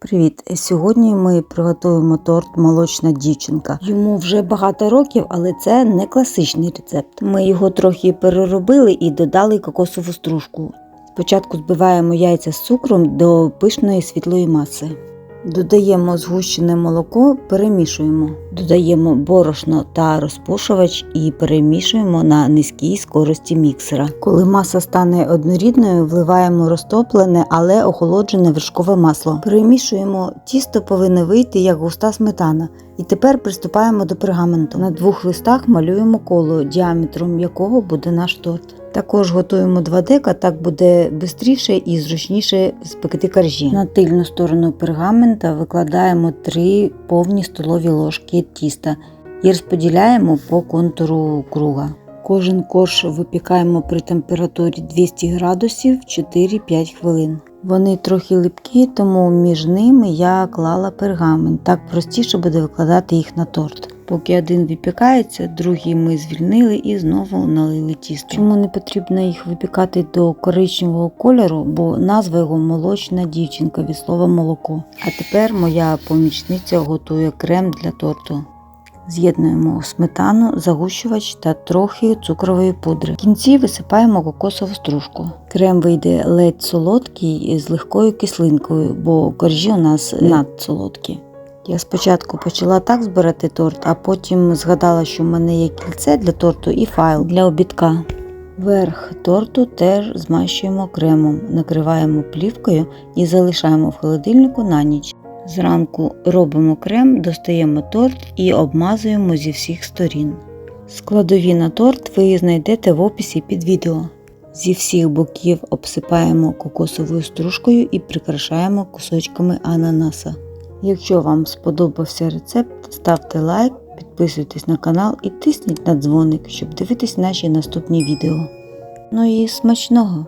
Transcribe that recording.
Привіт! Сьогодні ми приготуємо торт Молочна дівчинка. Йому вже багато років, але це не класичний рецепт. Ми його трохи переробили і додали кокосову стружку. Спочатку збиваємо яйця з цукром до пишної світлої маси. Додаємо згущене молоко, перемішуємо. Додаємо борошно та розпушувач і перемішуємо на низькій скорості міксера. Коли маса стане однорідною, вливаємо розтоплене, але охолоджене вершкове масло. Перемішуємо, тісто повинно вийти як густа сметана. І тепер приступаємо до пергаменту. На двох листах малюємо коло, діаметром якого буде наш торт. Також готуємо два дека, так буде швидше і зручніше спекти коржі. На тильну сторону пергамента викладаємо три повні столові ложки тіста і розподіляємо по контуру круга. Кожен корж випікаємо при температурі 200 градусів 4-5 хвилин. Вони трохи липкі, тому між ними я клала пергамент. Так простіше буде викладати їх на торт. Поки один випікається, другий ми звільнили і знову налили тісто. Чому не потрібно їх випікати до коричневого кольору, бо назва його молочна дівчинка від слова молоко. А тепер моя помічниця готує крем для торту. З'єднуємо сметану, загущувач та трохи цукрової пудри. В кінці висипаємо кокосову стружку. Крем вийде ледь солодкий з легкою кислинкою, бо коржі у нас надсолодкі. Я спочатку почала так збирати торт, а потім згадала, що в мене є кільце для торту і файл для обідка. Верх торту теж змащуємо кремом, накриваємо плівкою і залишаємо в холодильнику на ніч. Зранку робимо крем, достаємо торт і обмазуємо зі всіх сторін. Складові на торт ви знайдете в описі під відео. Зі всіх боків обсипаємо кокосовою стружкою і прикрашаємо кусочками ананаса. Якщо вам сподобався рецепт, ставте лайк, підписуйтесь на канал і тисніть на дзвоник, щоб дивитись наші наступні відео. Ну і смачного!